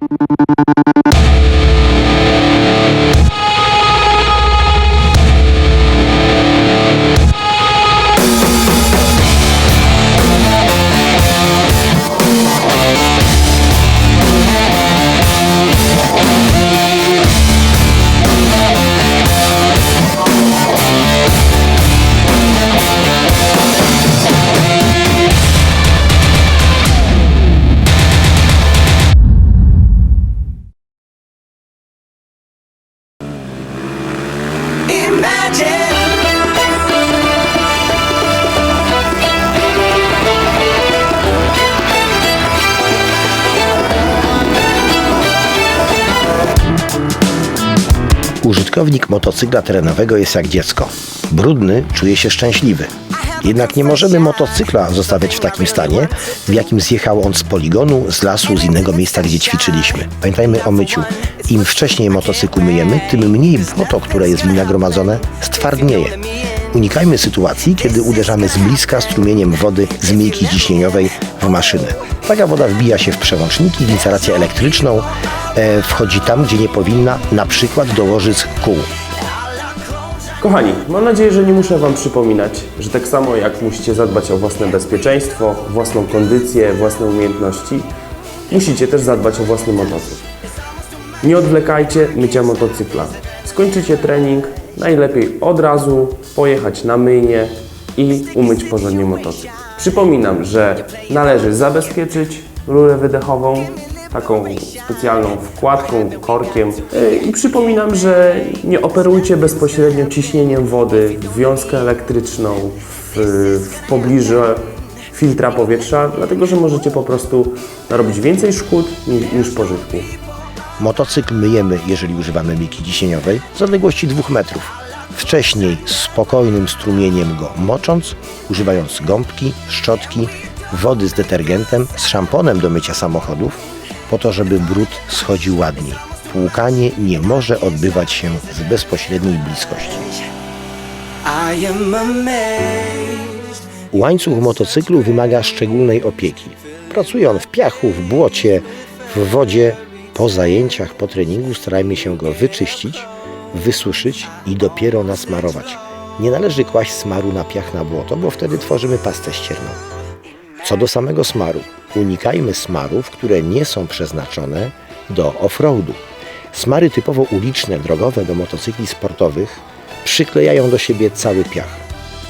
you Użytkownik motocykla terenowego jest jak dziecko. Brudny czuje się szczęśliwy. Jednak nie możemy motocykla zostawiać w takim stanie, w jakim zjechał on z poligonu, z lasu, z innego miejsca, gdzie ćwiczyliśmy. Pamiętajmy o myciu. Im wcześniej motocykl myjemy, tym mniej błoto, które jest w nim nagromadzone, stwardnieje. Unikajmy sytuacji, kiedy uderzamy z bliska strumieniem wody z myjki ciśnieniowej maszynę. Taka woda wbija się w przełączniki, w instalację elektryczną, e, wchodzi tam, gdzie nie powinna, na przykład do łożysk kół. Kochani, mam nadzieję, że nie muszę Wam przypominać, że tak samo jak musicie zadbać o własne bezpieczeństwo, własną kondycję, własne umiejętności, musicie też zadbać o własny motocykl. Nie odwlekajcie mycia motocykla. Skończycie trening, najlepiej od razu pojechać na myjnię i umyć porządnie motocykl. Przypominam, że należy zabezpieczyć rurę wydechową taką specjalną wkładką, korkiem. I przypominam, że nie operujcie bezpośrednio ciśnieniem wody w wiązkę elektryczną w, w pobliżu filtra powietrza, dlatego że możecie po prostu narobić więcej szkód niż, niż pożytku. Motocykl myjemy, jeżeli używamy myjki ciśnieniowej, z odległości 2 metrów. Wcześniej spokojnym strumieniem go mocząc, używając gąbki, szczotki, wody z detergentem, z szamponem do mycia samochodów, po to, żeby brud schodził ładniej. Płukanie nie może odbywać się z bezpośredniej bliskości. Łańcuch motocyklu wymaga szczególnej opieki. Pracuje on w piachu, w błocie, w wodzie. Po zajęciach, po treningu starajmy się go wyczyścić, wysuszyć i dopiero nasmarować. Nie należy kłaść smaru na piach na błoto, bo wtedy tworzymy pastę ścierną. Co do samego smaru, unikajmy smarów, które nie są przeznaczone do offroadu. Smary typowo uliczne, drogowe do motocykli sportowych przyklejają do siebie cały piach.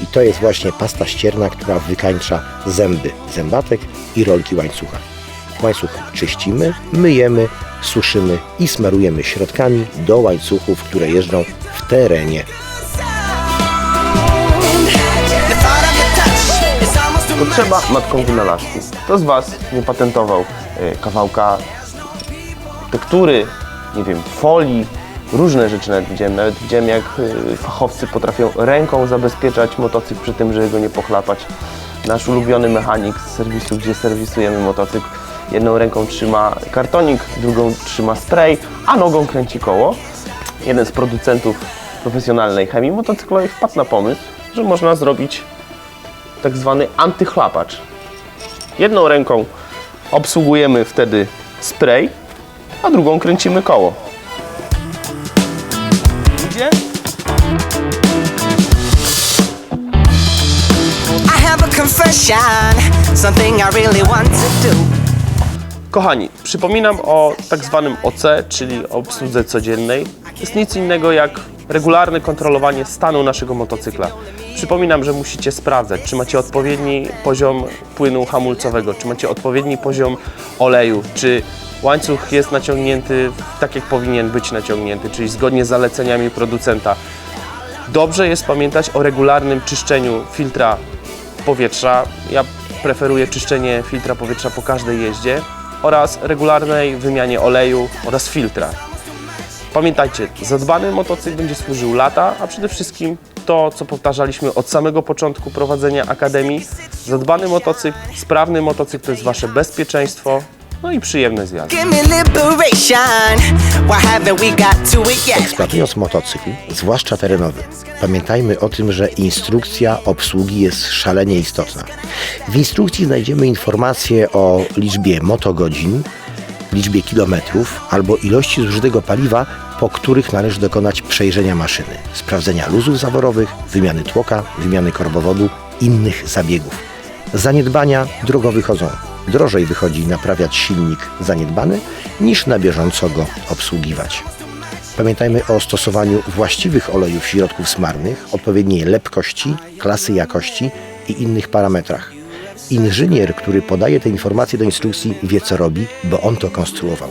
I to jest właśnie pasta ścierna, która wykańcza zęby zębatek i rolki łańcucha. Łańcuch czyścimy, myjemy, suszymy i smarujemy środkami do łańcuchów, które jeżdżą w terenie. Potrzeba matką wynalazku. Kto z Was nie patentował y, kawałka tektury, nie wiem, folii, różne rzeczy nawet widziałem. Nawet widziałem, jak y, fachowcy potrafią ręką zabezpieczać motocykl przy tym, żeby go nie pochlapać. Nasz ulubiony mechanik z serwisu, gdzie serwisujemy motocykl, jedną ręką trzyma kartonik, drugą trzyma spray, a nogą kręci koło. Jeden z producentów profesjonalnej chemii motocyklowej wpadł na pomysł, że można zrobić tak zwany antychlapacz. Jedną ręką obsługujemy wtedy spray, a drugą kręcimy koło. Idzie? I have a confession, something I really want to do. Kochani, przypominam o tak zwanym OC, czyli obsłudze codziennej. Jest nic innego jak regularne kontrolowanie stanu naszego motocykla. Przypominam, że musicie sprawdzać, czy macie odpowiedni poziom płynu hamulcowego, czy macie odpowiedni poziom oleju, czy łańcuch jest naciągnięty tak, jak powinien być naciągnięty, czyli zgodnie z zaleceniami producenta. Dobrze jest pamiętać o regularnym czyszczeniu filtra powietrza. Ja preferuję czyszczenie filtra powietrza po każdej jeździe oraz regularnej wymianie oleju oraz filtra. Pamiętajcie, zadbany motocykl będzie służył lata, a przede wszystkim to, co powtarzaliśmy od samego początku prowadzenia Akademii. Zadbany motocykl, sprawny motocykl to jest Wasze bezpieczeństwo, no i przyjemne zjazdy. Give me liberation. Why haven't we got to it yet? Eksploatując motocykl, zwłaszcza terenowy, pamiętajmy o tym, że instrukcja obsługi jest szalenie istotna. W instrukcji znajdziemy informacje o liczbie motogodzin, liczbie kilometrów albo ilości zużytego paliwa, po których należy dokonać przejrzenia maszyny, sprawdzenia luzów zaworowych, wymiany tłoka, wymiany korbowodu, innych zabiegów. Zaniedbania drogo wychodzą. Drożej wychodzi naprawiać silnik zaniedbany niż na bieżąco go obsługiwać. Pamiętajmy o stosowaniu właściwych olejów środków smarnych, odpowiedniej lepkości, klasy jakości i innych parametrach. Inżynier, który podaje te informacje do instrukcji, wie co robi, bo on to konstruował.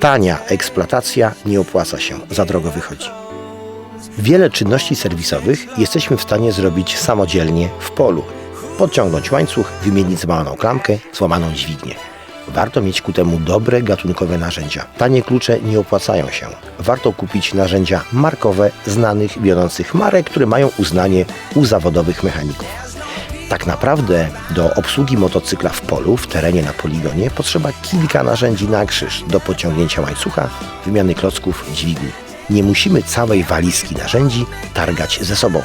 Tania eksploatacja nie opłaca się, za drogo wychodzi. Wiele czynności serwisowych jesteśmy w stanie zrobić samodzielnie w polu. Podciągnąć łańcuch, wymienić złamaną klamkę, złamaną dźwignię. Warto mieć ku temu dobre gatunkowe narzędzia. Tanie klucze nie opłacają się. Warto kupić narzędzia markowe, znanych, wiodących marek, które mają uznanie u zawodowych mechaników. Tak naprawdę do obsługi motocykla w polu, w terenie na poligonie potrzeba kilka narzędzi na krzyż do pociągnięcia łańcucha, wymiany klocków, dźwigni. Nie musimy całej walizki narzędzi targać ze sobą.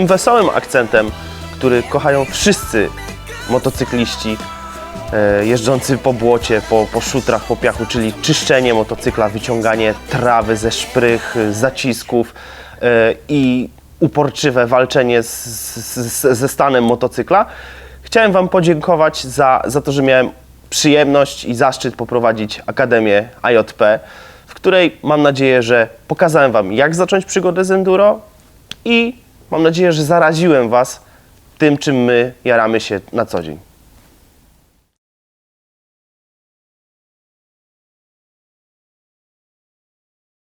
Tym wesołym akcentem, który kochają wszyscy motocykliści e, jeżdżący po błocie, po, po szutrach, po piachu, czyli czyszczenie motocykla, wyciąganie trawy ze szprych, z zacisków e, i uporczywe walczenie z, z, ze stanem motocykla. Chciałem Wam podziękować za, za to, że miałem przyjemność i zaszczyt poprowadzić Akademię AJP, w której mam nadzieję, że pokazałem Wam, jak zacząć przygodę z enduro i mam nadzieję, że zaraziłem Was tym, czym my jaramy się na co dzień.